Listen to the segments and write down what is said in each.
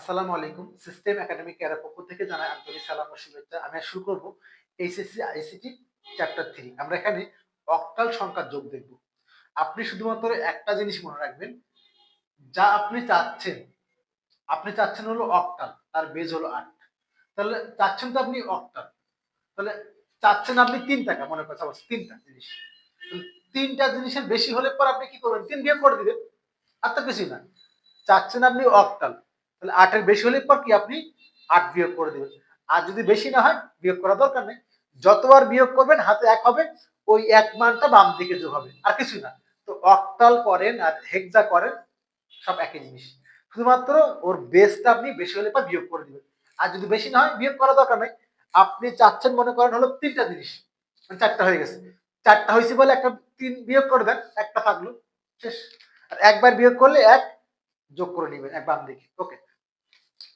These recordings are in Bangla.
আসসালামু আলাইকুম। সিস্টেম একাডেমিক কেয়ারের পক্ষ থেকে জানাই আন্তরিক সালাম ও শুভেচ্ছা। আমি শুরু করব এইচএসসি আইসিটি চ্যাপ্টার থ্রি আমরা এখানে অক্টাল সংখ্যার যোগ দেখব। আপনি শুধুমাত্র একটা জিনিস মনে রাখবেন, যা আপনি চাচ্ছেন আপনি চাচ্ছেন হলো অক্টাল তার বেজ হলো আট। তাহলে চাচ্ছেন তো আপনি অক্টাল তাহলে চাচ্ছেন আপনি তিন টাকা, মনে করছে অবশ্য তিনটা জিনিস। তিনটা জিনিসের বেশি হলে পর আপনি কি করবেন? তিন বিয়োগ করে দিবেন। আর তো কিছুই না। চাচ্ছেন আপনি অক্টাল তাহলে আটের বেশি হলে পর কি আপনি আট বিয়োগ করে দেবেন। আর যদি বেশি না হয়, বিয়োগ করা দরকার নেই। যতবার বিয়োগ করবেন, হাতে এক হবে, ওই এক মানটা বাম দিকে যোগ হবে। আর কিছু না। তো অক্টাল করেন আর হেক্সা করেন, সব একই জিনিস। শুধুমাত্র ওর বেসটা আপনি বেশি হলে পর বিয়োগ করে দিবেন। আর যদি বেশি না হয়, বিয়োগ করা দরকার নেই। আপনি চাচ্ছেন, মনে করেন হলো তিনটা জিনিস। মানে চারটা হয়ে গেছে। চারটা হয়েছে বলে একটা তিন বিয়োগ করে দেন, একটা থাকল। শেষ। আর একবার বিয়োগ করলে এক যোগ করে নেবেন, এক বাম দিকে। ওকে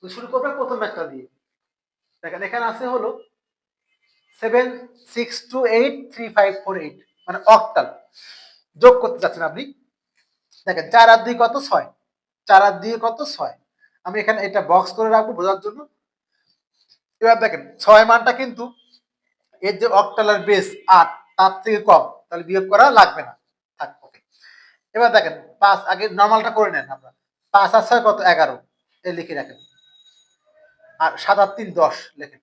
তো শুরু করবেন প্রথম একটা দিয়ে। দেখেন, এখানে আছে হলো seven six two eight three five four eight মানে অক্টাল যোগ করতে যাচ্ছেন আপনি। দেখেন, চার আর দুই কত? ছয়। চার আর দিয়ে কত? ছয়। আমি এখানে এটা বক্স করে রাখব বোঝার জন্য। এবার দেখেন, ছয় মানটা কিন্তু এর যে অক্টালের বেস আট তার থেকে কম, তাহলে বিয়োগ করা লাগবে না। থাক ওকে এবার দেখেন, পাঁচ, আগে নর্মালটা করে নেন আমরা পাঁচ আর ছয় কত? এগারো। এ লিখে রাখেন। আর সাত আর তিন দশ লেখেন।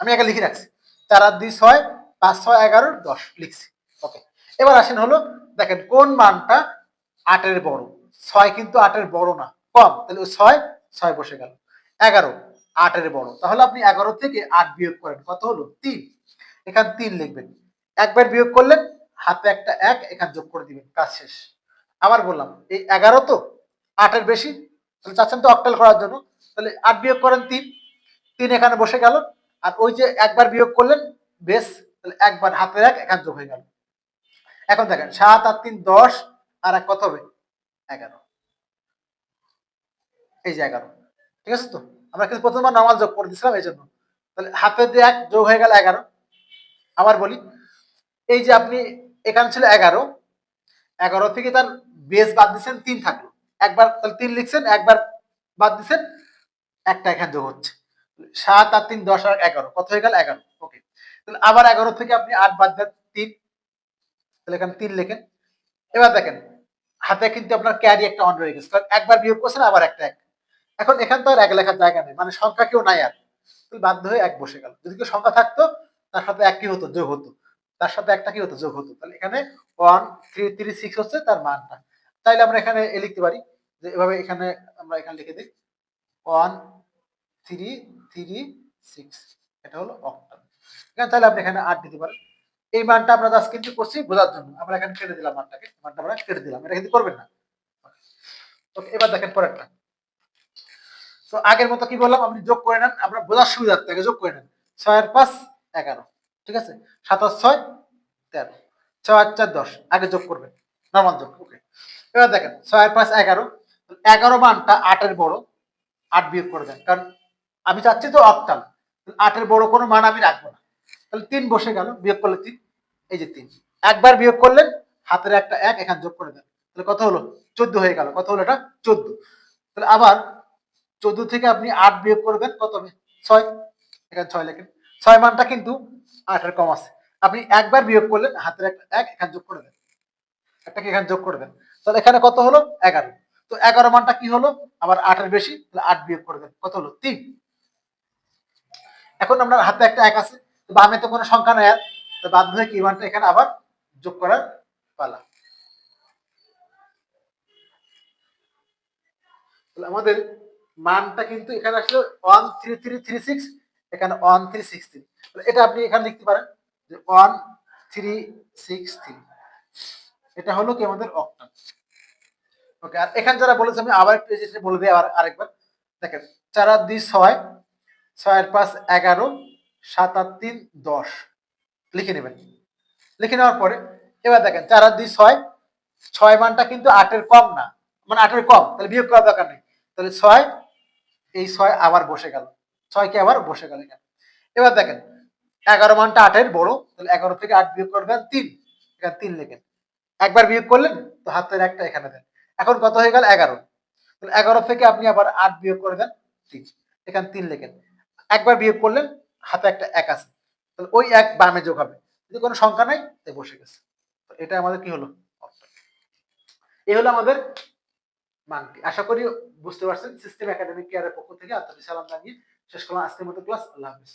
আমি একে লিখে রাখছি। চার আর দুই ছয়, পাঁচ ছয় এগারো, দশ লিখছি। ওকে, এবার আসেন হলো, দেখেন কোন মানটা আটের বড়? ছয় কিন্তু আটের বড় না, কম। তাহলে ছয় ছয় বসে গেল। এগারো, আটের বড়। তাহলে আপনি এগারো থেকে আট বিয়োগ করেন। কত হলো? তিন। এখান তিন লিখবেন। একবার বিয়োগ করলেন, হাতে একটা এক, এখান যোগ করে দিবেন। কাজ শেষ। আবার বললাম, এই এগারো তো আটের বেশি, তাহলে চাচ্ছেন তো অক্টাল করার জন্য। তাহলে আট বিয়োগ করেন তিন তিন এখানে বসে গেল আর ওই যে একবার বিয়োগ করলেন, বেশ, তাহলে একবার হাতের এক, এখান যোগ হয়ে গেল। এখন দেখেন, সাত আর তিন, দশ, আর এক, কত হবে? এগারো। এই যে এগারো। ঠিক আছে তো? আমরা কিন্তু প্রথমবার নামাজ যোগ করে দিয়েছিলাম, এই জন্য। তাহলে হাতের যে এক, যোগ হয়ে গেল এগারো। আবার বলি, এই যে আপনি, এখানে ছিল এগারো। এগারো থেকে তার বেস বাদ দিচ্ছেন তিন থাকল। একবার, তাহলে তিন লিখছেন, একবার বাদ দিচ্ছেন একটা এখানে যোগ হচ্ছে। সাত আর তিন দশ আর এগারো। কত হয়ে গেল? এগারো। ওকে তাহলে আবার এগারো থেকে আপনি আট বাদ দেন তিন। তাহলে এখানে তিন লেখেন। এবার দেখেন, হাতে কিন্তু আপনার ক্যারি একটা অন রয়ে গেছে। কারণ একবার বিয়োগ করছেন, আবার একটা এক। এখন এখান তো আর এক লেখার জায়গা নেই। মানে সংখ্যা কেউ নাই আর। বাধ্য হয়ে এক বসে গেল। যদি কেউ সংখ্যা থাকতো, তার সাথে এক কি হতো? যোগ হতো। তার সাথে একটা কি হতো? যোগ হতো। তাহলে এখানে ওয়ান থ্রি থ্রি সিক্স হচ্ছে তার মানটা। তাইলে আমরা এখানে লিখতে পারি যে এভাবে এখানে আমরা এখানে লিখে দিই। ওয়ান থ্রি থ্রি সিক্স এটা হলো অক্টাল তাহলে আপনি এখানে আট দিতে পারেন। এই মানটা আমরা জাস্ট কিন্তু করছি বোঝার জন্য। আমরা এখানে কেটে দিলাম মানটাকে। মানটা আমরা কেটে দিলাম। এটা কিন্তু করবেন না। ওকে এবার দেখেন পরেরটা। তো আগের মতো কি বললাম? আপনি যোগ করে নেন। আপনার বোঝার সুবিধার্থে আগে যোগ করে নেন। ছয়ের পাঁচ, এগারো। ঠিক আছে? সাত সাতাশ ছয়, তেরো। ছয় আট চার, দশ। আগে যোগ করবেন। নর্মাল যোগ ওকে এবার দেখেন ছয়ের পাঁচ, এগারো। এগারো মানটা আটের বড়। আট বিয়োগ করে দেন। কারণ আমি চাচ্ছি তো অক্টাল। আটের বড় কোনো মান আমি রাখব না। তাহলে তিন বসে গেল, বিয়োগ করলে তিন, এই যে তিন। একবার বিয়োগ করলেন, হাতের একটা এক, এখানে যোগ করে দেন। তাহলে কত হলো? চোদ্দ হয়ে গেল। কত হলো এটা? চোদ্দ। তাহলে আবার চোদ্দ থেকে আপনি আট বিয়োগ করবেন কত হবে? ছয়। এখানে ছয় লেখেন। ছয় মানটা কিন্তু আটের কম আছে। আপনি একবার বিয়োগ করলেন, হাতের একটা এক, এখানে যোগ করে দেন। একটাকে এখানে যোগ করে দেন। তাহলে এখানে কত হলো? এগারো। তো এগারো মানটা কি হলো? আবার আটের বেশি, তাহলে আট বিয়োগ করে দেন। কত হলো? তিন। এখন আপনার হাতে একটা এক আছে বামে তো কোনো সংখ্যা নাই আর। তো বাধ্য হয়ে কি মানটা এখানে আবার যোগ করার পালা। আমাদের মানটা কিন্তু এখানে আসলে one three three three six এখানে ওয়ান থ্রি সিক্স থ্রি এটা আপনি এখানে লিখতে পারেন যে ওয়ান থ্রি সিক্স থ্রি এটা হলো কি আমাদের অক্টাল ওকে আর এখানে যারা বলেছে, আমি আবার একটু বলে দিই আবার আরেকবার। দেখেন আর দুই ছয় ছয়ের পাঁচ এগারো, সাত আর তিন দশ। লিখে নেবেন। লিখে নেওয়ার পরে, এবার দেখেন, চার আর দুই ছয় ছয় মানটা কিন্তু আটের কম না। মানে আটের কম, তাহলে বিয়োগ করার দরকার নেই। তাহলে ছয়, এই ছয় আবার বসে গেল। ছয়কে আবার বসে গেল এবার দেখেন, এগারো মানটা আটের বড়, তাহলে এগারো থেকে আট বিয়োগ করবেন তিন। এখানে তিন লেখেন। একবার বিয়োগ করলেন, তো হাতের একটা এখানে দেন। এখন কত হয়ে গেল? এগারো। তাহলে এগারো থেকে আপনি আবার আট বিয়োগ করে দেন, তিন। এখানে তিন লেখেন। একবার বিয়োগ করলেন হাতে একটা এক আছে। তাহলে ওই এক বামে যোগ হবে। যদি কোনো সংখ্যা নাই, তাই বসে গেছে। তো এটা আমাদের কি হলো? এই হলো আমাদের মানটি। আশা করি বুঝতে পারছেন সিস্টেম একাডেমিক কেয়ারের পক্ষ থেকে আন্তরিক সালাম জানিয়ে শেষ করলাম আজকের মতো ক্লাস। আল্লাহ হাফিজ।